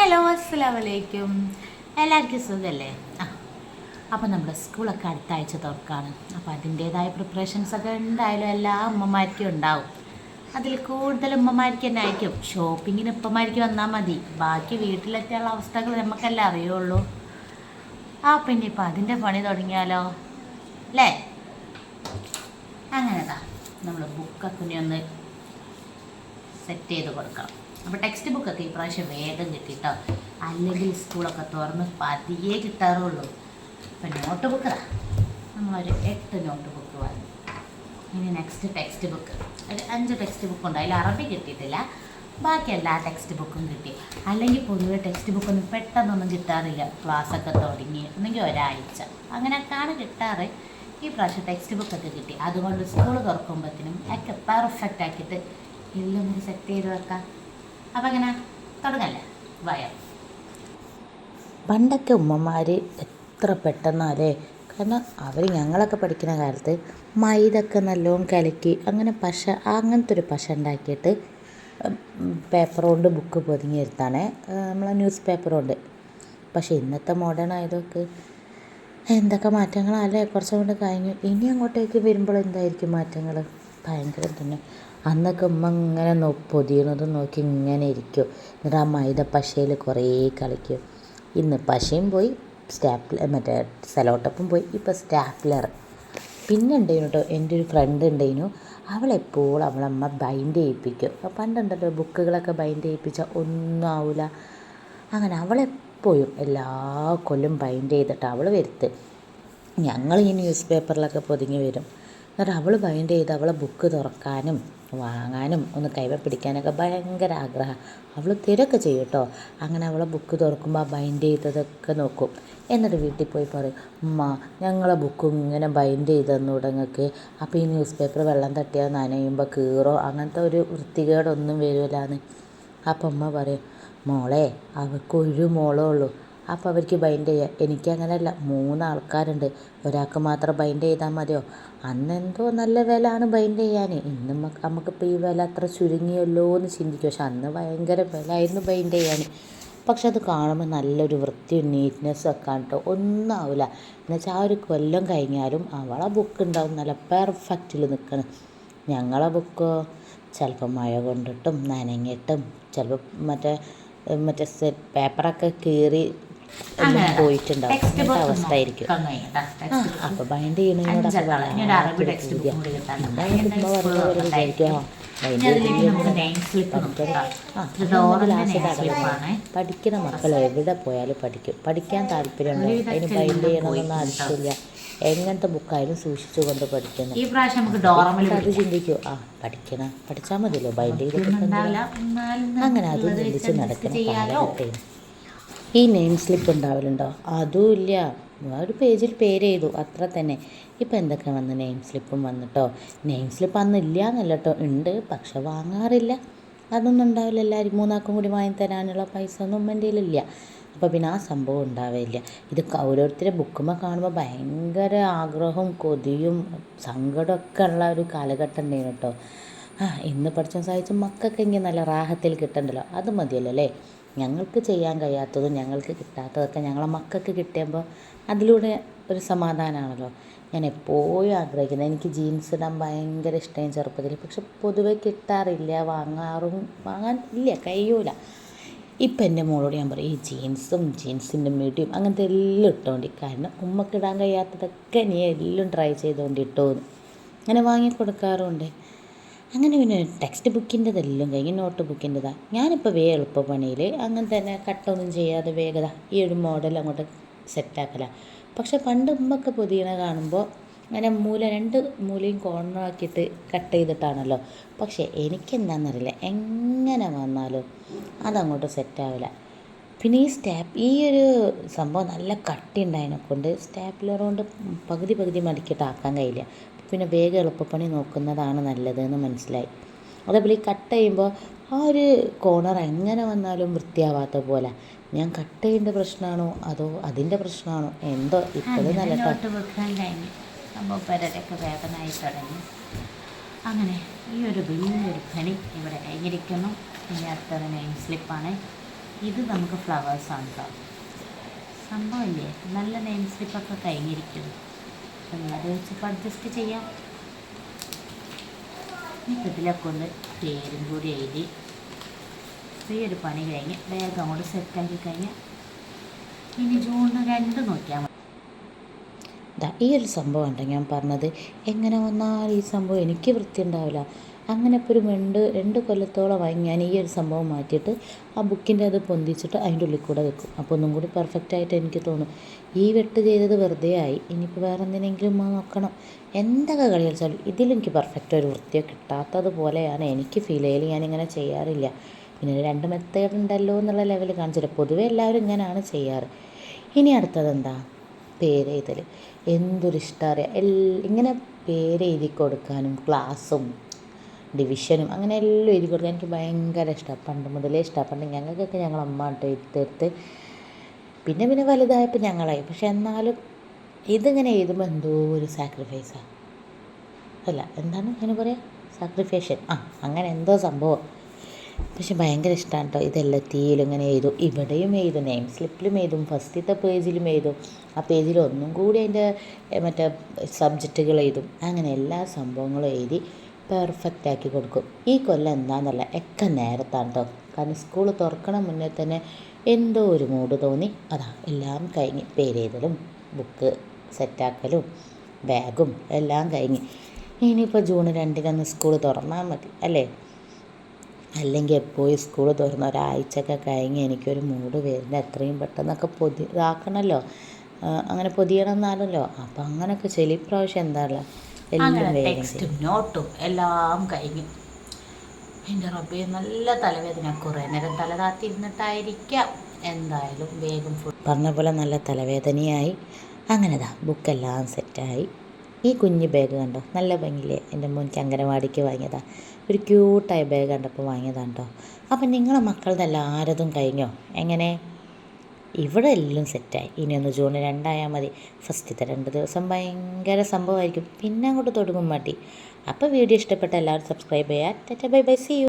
Hello അസ്സലാമലൈക്കും. എല്ലാവർക്കും സുഖമല്ലേ ആ അപ്പോൾ നമ്മുടെ സ്കൂളൊക്കെ അടുത്ത ആഴ്ച തുറക്കാണ്. അപ്പോൾ അതിന്റേതായ പ്രിപ്പറേഷൻസ് ഒക്കെ എന്തായാലും എല്ലാ അമ്മമാർക്കും ഉണ്ടാവും. അതിൽ കൂടുതൽ ഉമ്മമാർക്ക് തന്നെ ആയിരിക്കും. ഷോപ്പിങ്ങിന് ഉപ്പമാർക്ക് വന്നാൽ മതി. ബാക്കി വീട്ടിലെത്തിയുള്ള അവസ്ഥകൾ നമുക്കല്ലേ അറിയുള്ളൂ. ആ പിന്നെ ഇപ്പം അതിന്റെ പണി തുടങ്ങിയാലോ? അല്ലേ അങ്ങനെതാ നമ്മൾ ബുക്കൊക്കെ ഒന്ന് സെറ്റ് ചെയ്ത് കൊടുക്കണം. അപ്പോൾ ടെക്സ്റ്റ് ബുക്കൊക്കെ ഈ പ്രാവശ്യം വേഗം കിട്ടിട്ടോ. അല്ലെങ്കിൽ സ്കൂളൊക്കെ തുറന്ന് പതിയെ കിട്ടാറുള്ളൂ. അപ്പം നോട്ട് ബുക്ക് നമ്മളൊരു എട്ട് നോട്ട് ബുക്ക് വാങ്ങി. ഇനി നെക്സ്റ്റ് ടെക്സ്റ്റ് ബുക്ക് ഒരു അഞ്ച് ടെക്സ്റ്റ് ബുക്ക് ഉണ്ട്. അതിൽ അറബി കിട്ടിയിട്ടില്ല. ബാക്കി എല്ലാ ടെക്സ്റ്റ് ബുക്കും കിട്ടി. അല്ലെങ്കിൽ പൊതുവെ ടെക്സ്റ്റ് ബുക്കൊന്നും പെട്ടെന്നൊന്നും കിട്ടാറില്ല. ക്ലാസ്സൊക്കെ തുടങ്ങി. ഒന്നെങ്കിൽ ഒരാഴ്ച. അങ്ങനെയൊക്കെയാണ് കിട്ടാറ്. ഈ പ്രാവശ്യം ടെക്സ്റ്റ് ബുക്കൊക്കെ കിട്ടി. അതുകൊണ്ട് സ്കൂൾ തുറക്കുമ്പോഴത്തേനും ഒക്കെ പെർഫെക്റ്റ് ആക്കിയിട്ട് എല്ലാം കൂടി സെറ്റ് ചെയ്ത് വെക്കാം. അപ്പം അങ്ങനെ തുടങ്ങല്ലേ? വയം പണ്ടൊക്കെ ഉമ്മമാർ എത്ര പെട്ടെന്നാലേ കാരണം അവർ ഞങ്ങളൊക്കെ പഠിക്കുന്ന കാലത്ത് മൈദൊക്കെ നല്ലോണം കലക്കി അങ്ങനെ പശ അങ്ങനത്തെ ഒരു പശ ഉണ്ടാക്കിയിട്ട് പേപ്പർ കൊണ്ട് ബുക്ക് പൊതിങ്ങി എടുത്താണ് നമ്മളെ ന്യൂസ് പേപ്പർ കൊണ്ട് പക്ഷേ ഇന്നത്തെ മോഡേൺ ആയതൊക്കെ എന്തൊക്കെ മാറ്റങ്ങളല്ലേ? കുറച്ചും കൊണ്ട് കഴിഞ്ഞു. ഇനി അങ്ങോട്ടേക്ക് വരുമ്പോൾ എന്തായിരിക്കും മാറ്റങ്ങൾ ഭയങ്കരം തന്നെ. അന്നൊക്കെ ഉമ്മ ഇങ്ങനെ നോ നോക്കി ഇങ്ങനെ ഇരിക്കും. എന്നിട്ട് ആ മൈദ പശയിൽ കുറേ കളിക്കും. ഇന്ന് പശയും പോയി സ്റ്റാപ്ലർ മറ്റേ സെലോട്ടപ്പും പോയി ഇപ്പോൾ സ്റ്റാപ്ലർ. പിന്നെ ഉണ്ടായിരുന്നു കേട്ടോ എന്റെ ഒരു ഫ്രണ്ട് ഉണ്ടായിരുന്നു അവളെപ്പോഴും അവളമ്മ ബൈൻഡ് ചെയ്യിപ്പിക്കും. പണ്ടുണ്ടല്ലോ ബുക്കുകളൊക്കെ ബൈൻഡ് ചെയ്യിപ്പിച്ചാൽ ഒന്നും ആവില്ല അങ്ങനെ അവളെപ്പോഴും എല്ലാ കൊല്ലും ബൈൻഡ് ചെയ്തിട്ട് അവൾ വരുത്ത്. ഞങ്ങൾ ഈ ന്യൂസ് പേപ്പറിലൊക്കെ പൊതിഞ്ഞ് വരും. എന്നിട്ട് അവൾ ബൈൻഡ് ചെയ്ത് അവളെ ബുക്ക് തുറക്കാനും വാങ്ങാനും ഒന്ന് കൈവ പിടിക്കാനൊക്കെ ഭയങ്കര ആഗ്രഹം. അവൾ തിരക്ക് ചെയ്യും കേട്ടോ അങ്ങനെ അവളെ ബുക്ക് തുറക്കുമ്പോൾ ബൈൻഡ് ചെയ്തതൊക്കെ നോക്കും. എന്നിട്ട് വീട്ടിൽ പോയി പറയും ഉമ്മ ഞങ്ങളെ ബുക്ക് ഇങ്ങനെ ബൈൻഡ് ചെയ്ത് തന്നൂടെ ഞങ്ങൾക്ക് അപ്പോൾ ഈ ന്യൂസ് പേപ്പർ വെള്ളം തട്ടിയാൽ നനയുമ്പോൾ കീറോ? അങ്ങനത്തെ ഒരു വൃത്തികേടൊന്നും വരില്ലാന്ന് അപ്പം ഉമ്മ പറയും മോളെ അവൾക്ക് ഒരു മോളേ ഉള്ളൂ. അപ്പോൾ അവർക്ക് ബൈൻഡ് ചെയ്യാം. എനിക്കങ്ങനെയല്ല മൂന്ന് ആൾക്കാരുണ്ട് ഒരാൾക്ക് മാത്രം ബൈൻഡ് ചെയ്താൽ മതിയോ? അന്നെന്തോ നല്ല വിലയാണ് ബൈൻഡ് ചെയ്യാൻ ഇന്ന് നമുക്ക് നമുക്കിപ്പോൾ ഈ വില അത്ര ചുരുങ്ങിയല്ലോ എന്ന് ചിന്തിക്കും. പക്ഷെ അന്ന് ഭയങ്കര വിലയായിരുന്നു ബൈൻഡ് ചെയ്യാൻ പക്ഷെ അത് കാണുമ്പോൾ നല്ലൊരു വൃത്തിയും നീറ്റ്നെസ്സും ഒക്കെ കേട്ടോ ഒന്നും ആവില്ല എന്നുവെച്ചാൽ ആ ഒരു കൊല്ലം കഴിഞ്ഞാലും അവളെ ബുക്ക് ഉണ്ടാവും. നല്ല പെർഫെക്റ്റിൽ നിൽക്കണം ഞങ്ങളെ ബുക്കോ ചിലപ്പോൾ മഴ കൊണ്ടിട്ടും നനഞ്ഞിട്ടും ചിലപ്പോൾ മറ്റേ മറ്റേ പേപ്പറൊക്കെ കീറി എല്ലാം പോയിട്ടുണ്ടാവും. അവസ്ഥയായിരിക്കും. ബൈൻഡ് പഠിക്കുന്ന മക്കൾ എവിടെ പോയാലും പഠിക്കും. പഠിക്കാൻ താല്പര്യമുണ്ടോ? അതിന് ബൈൻഡ് ചെയ്യണമെന്നൊന്നും ആവശ്യമില്ല. എങ്ങനത്തെ ബുക്കായാലും സൂക്ഷിച്ചു കൊണ്ട് പഠിക്കുന്നു. ഈ പ്രാവശ്യം നമുക്ക് അത് ചിന്തിക്കൂ. ആ പഠിക്കണം. പഠിച്ചാൽ മതിയല്ലോ. ബൈൻഡ് ഉണ്ടാവില്ല. അങ്ങനെ അത് ചിന്തിച്ച് കാലഘട്ടം. ഈ നെയിം സ്ലിപ്പ് ഉണ്ടാവലുണ്ടോ? അതും ഇല്ല. ഒരു പേജിൽ പേര് ചെയ്തു. അത്ര തന്നെ. ഇപ്പം എന്തൊക്കെ വന്ന് നെയിം സ്ലിപ്പും വന്നിട്ടോ? നെയിം സ്ലിപ്പ് അന്ന് ഇല്ല എന്നല്ല കേട്ടോ ഉണ്ട്. പക്ഷെ വാങ്ങാറില്ല. അതൊന്നും ഉണ്ടാവില്ല. എല്ലാവരും മൂന്നാക്കും കൂടി വാങ്ങി തരാനുള്ള പൈസ ഒന്നും എന്റെ കയ്യിലില്ല. അപ്പോൾ പിന്നെ ആ സംഭവം ഉണ്ടാവില്ല ഇത് ഓരോരുത്തരെ ബുക്കുമ്പോൾ കാണുമ്പോൾ ഭയങ്കര ആഗ്രഹവും കൊതിയും സങ്കടമൊക്കെ ഉള്ള ഒരു കാലഘട്ടം ഉണ്ടായിരുന്നു കേട്ടോ ആ ഇന്ന് പഠിച്ചാൽ സഹായിച്ച് മക്കൾക്ക് ഇങ്ങനെ നല്ല റാഹത്തിൽ കിട്ടണ്ടല്ലോ. അത് മതിയല്ലോ അല്ലേ? ഞങ്ങൾക്ക് ചെയ്യാൻ കഴിയാത്തതും ഞങ്ങൾക്ക് കിട്ടാത്തതൊക്കെ ഞങ്ങളെ മക്കൾക്ക് കിട്ടിയപ്പോൾ അതിലൂടെ ഒരു സമാധാനമാണല്ലോ ഞാൻ എപ്പോഴും ആഗ്രഹിക്കുന്നത്. എനിക്ക് ജീൻസ് ഇടാൻ ഭയങ്കര ഇഷ്ടമായി ചെറുപ്പത്തിൽ പക്ഷെ പൊതുവെ കിട്ടാറില്ല. വാങ്ങാറും വാങ്ങാൻ ഇല്ല. കഴിയൂല. ഇപ്പം എന്റെ മോളോട് ഞാൻ പറയും ഈ ജീൻസും ജീൻസിന്റെ മിടിയും അങ്ങനത്തെ എല്ലാം ഇട്ടോണ്ടി. കാരണം ഉമ്മക്കിടാൻ കഴിയാത്തതൊക്കെ നീ എല്ലാം ട്രൈ ചെയ്തുകൊണ്ട് ഇട്ടോന്ന് അങ്ങനെ വാങ്ങി കൊടുക്കാറുണ്ട് അങ്ങനെ പിന്നെ ടെക്സ്റ്റ് ബുക്കിന്റെതെല്ലാം കഴിഞ്ഞ് നോട്ട് ബുക്കിന്റെതാ ഞാനിപ്പോൾ വേ എളുപ്പപ്പണിയിൽ അങ്ങനെ തന്നെ കട്ടൊന്നും ചെയ്യാതെ വേഗത ഈ ഒരു മോഡൽ അങ്ങോട്ട് സെറ്റാക്കല പക്ഷെ പണ്ട് ഉമ്മൊക്കെ പുതിയണ കാണുമ്പോൾ അങ്ങനെ മൂല രണ്ട് മൂലയും കോർണറാക്കിയിട്ട് കട്ട് ചെയ്തിട്ടാണല്ലോ. പക്ഷേ എനിക്കെന്താണെന്നറിയില്ല എങ്ങനെ വന്നാലും അതങ്ങോട്ട് സെറ്റാവില്ല പിന്നെ ഈ സ്റ്റാപ്പ് ഈ ഒരു സംഭവം നല്ല കട്ടി ഉണ്ടായതിനെ കൊണ്ട് സ്റ്റാപ്ലർ കൊണ്ട് പകുതി പകുതി മടക്കിയിട്ട് ആക്കാൻ കഴിയില്ല. പിന്നെ വേഗം എളുപ്പപ്പണി നോക്കുന്നതാണ് നല്ലതെന്ന് മനസ്സിലായി. അതേപോലെ ഈ കട്ട് ചെയ്യുമ്പോൾ ആ ഒരു കോർണർ എങ്ങനെ വന്നാലും വൃത്തിയാവാത്ത പോലെ. ഞാൻ കട്ട് ചെയ്യേണ്ട പ്രശ്നമാണോ? അതോ അതിന്റെ പ്രശ്നമാണോ? എന്തോ ഇപ്പോഴും നല്ല പെരരൊക്കെ വേദനയായി തുടങ്ങി. അങ്ങനെ ഈ ഒരു വലിയൊരു പണി ഇവിടെ കൈകരിക്കുന്നു ഇനി അടുത്തത് നെയിം സ്ലിപ്പാണ് ഇത് നമുക്ക് ഫ്ലവേഴ്സാണ് കേട്ടോ സംഭവമില്ലേ നല്ല നെയിം സ്ലിപ്പൊക്കെ കഴിഞ്ഞിരിക്കുന്നു. അത് വെച്ചിപ്പോൾ അഡ്ജസ്റ്റ് ചെയ്യാം. ഇതിലൊക്കെ ഒന്ന് പേരും കൂടി എഴുതി. ഈ ഒരു പണി കഴിഞ്ഞ് വേഗം അങ്ങോട്ട് സെറ്റാക്കി കഴിഞ്ഞ് ഇനി ജൂൺ രണ്ട് നോക്കിയാൽ മതി. ഈ ഒരു സംഭവം ഉണ്ടെങ്കിൽ ഞാൻ പറഞ്ഞത് എങ്ങനെ വന്നാൽ ഈ സംഭവം എനിക്ക് വൃത്തി ഉണ്ടാവില്ല അങ്ങനെ ഇപ്പോൾ ഒരു രണ്ട് രണ്ട് കൊല്ലത്തോളമായി ഞാൻ ഈ ഒരു സംഭവം മാറ്റിയിട്ട് ആ ബുക്കിന്റെ അത് പൊന്തിച്ചിട്ട് അതിന്റെ ഉള്ളിൽ കൂടെ വെക്കും. അപ്പോൾ ഒന്നും കൂടി പെർഫെക്റ്റ് ആയിട്ട് എനിക്ക് തോന്നും. ഈ വെട്ട് ചെയ്തത് വെറുതെ ആയി ഇനിയിപ്പോൾ വേറെ എന്തിനെങ്കിലും നോക്കണം. എന്തൊക്കെ കളി കളിച്ചാലും ഇതിലെനിക്ക് പെർഫെക്റ്റ് ഒരു വൃത്തിയോ കിട്ടാത്തത് പോലെയാണ്. എനിക്ക് ഫീൽ ചെയ്യൽ ഞാനിങ്ങനെ ചെയ്യാറില്ല. പിന്നെ രണ്ട് മെത്തേഡ് ഉണ്ടല്ലോ എന്നുള്ള ലെവൽ കാണിച്ചില്ല. പൊതുവേ എല്ലാവരും ഇങ്ങനെയാണ് ചെയ്യാറ്. ഇനി അടുത്തത് എന്താ പേരെഴുതൽ എന്തൊരു ഇഷ്ടം അറിയാം. എൽ ഇങ്ങനെ പേരെഴുതി കൊടുക്കാനും ക്ലാസ്സും ഡിവിഷനും അങ്ങനെ എല്ലാം എഴുതി കൊടുക്കാൻ എനിക്ക് ഭയങ്കര ഇഷ്ടമാണ് പണ്ട് മുതലേ ഇഷ്ടമാണ് പണ്ട് ഞങ്ങൾക്കൊക്കെ ഞങ്ങൾ അമ്മ കേട്ടോ പിന്നെ പിന്നെ വലുതായപ്പോൾ ഞങ്ങളായി. പക്ഷെ എന്നാലും ഇതിങ്ങനെ എഴുതുമ്പോൾ എന്തോ ഒരു സാക്രിഫൈസാണ് അല്ല എന്താണ് അതിന് പറയുക സാക്രിഫൈഷൻ ആ അങ്ങനെ എന്തോ സംഭവം. പക്ഷെ ഭയങ്കര ഇഷ്ടമാണ് കേട്ടോ ഇതെല്ലാത്തിലും ഇങ്ങനെ എഴുതും. ഇവിടെയും എഴുതും. നെയിം സ്ലിപ്പിലും എഴുതും. ഫസ്റ്റത്തെ പേജിലും എഴുതും. ആ പേജിൽ ഒന്നും കൂടി അതിന്റെ മറ്റേ സബ്ജക്റ്റുകൾ എഴുതും. അങ്ങനെ എല്ലാ സംഭവങ്ങളും എഴുതി. പെർഫെക്റ്റ് ആക്കി കൊടുക്കും. ഈ കൊല്ലം എന്താണെന്നല്ല ഒക്കെ നേരത്താണ് കേട്ടോ കാരണം സ്കൂൾ തുറക്കണ മുന്നേ തന്നെ എന്തോ ഒരു മൂഡ് തോന്നി. അതാ എല്ലാം കഴിഞ്ഞ് പേരെഴുതലും ബുക്ക് സെറ്റാക്കലും ബാഗും എല്ലാം കഴിഞ്ഞ്. ഇനിയിപ്പോൾ ജൂൺ രണ്ടിനൊന്ന് സ്കൂൾ തുറന്നാൽ മതി അല്ലേ? അല്ലെങ്കിൽ എപ്പോഴും സ്കൂൾ തുറന്ന് ഒരാഴ്ചയൊക്കെ കഴിഞ്ഞ് എനിക്കൊരു മൂഡ് വരുന്ന എത്രയും പെട്ടെന്നൊക്കെ പൊതി ഇതാക്കണമല്ലോ അങ്ങനെ പൊതിയണം എന്നാലല്ലോ അപ്പം അങ്ങനെയൊക്കെ ചെലി പ്രാവശ്യം എന്താണല്ലോ? എല്ലാം അങ്ങനെ. ടെക്സ്റ്റും നോട്ടും എല്ലാം കഴിഞ്ഞു. എന്റെ റബ്ബെ നല്ല തലവേദന. കുറേ നേരം തല താത്തിരുന്നിട്ടായിരിക്കാം. എന്തായാലും വേഗം ഫുഡ് പറഞ്ഞ പോലെ നല്ല തലവേദനയായി. അങ്ങനെതാ ബുക്കെല്ലാം സെറ്റായി ഈ കുഞ്ഞ് ബാഗ് കണ്ടോ? നല്ല ഭംഗിയില്ലേ എന്റെ മോനിക്ക് അങ്കനവാടിക്ക് വാങ്ങിയതാ. ഒരു ക്യൂട്ടായ ബാഗ് കണ്ടപ്പോൾ വാങ്ങിയതാണ് കേട്ടോ അപ്പം നിങ്ങളെ മക്കളുടെ എല്ലാവരതും കഴിഞ്ഞോ? എങ്ങനെ? ഇവിടെ എല്ലാം സെറ്റായി. ഇനി ഒന്ന് ജൂൺ രണ്ടായാൽ മതി. ഫസ്റ്റത്തെ രണ്ട് ദിവസം ഭയങ്കര സംഭവമായിരിക്കും. പിന്നെ അങ്ങോട്ട് തുടങ്ങും മടി. അപ്പോൾ വീഡിയോ ഇഷ്ടപ്പെട്ട എല്ലാവരും സബ്സ്ക്രൈബ് ചെയ്യാം ടാറ്റ ബൈ ബൈ സി യു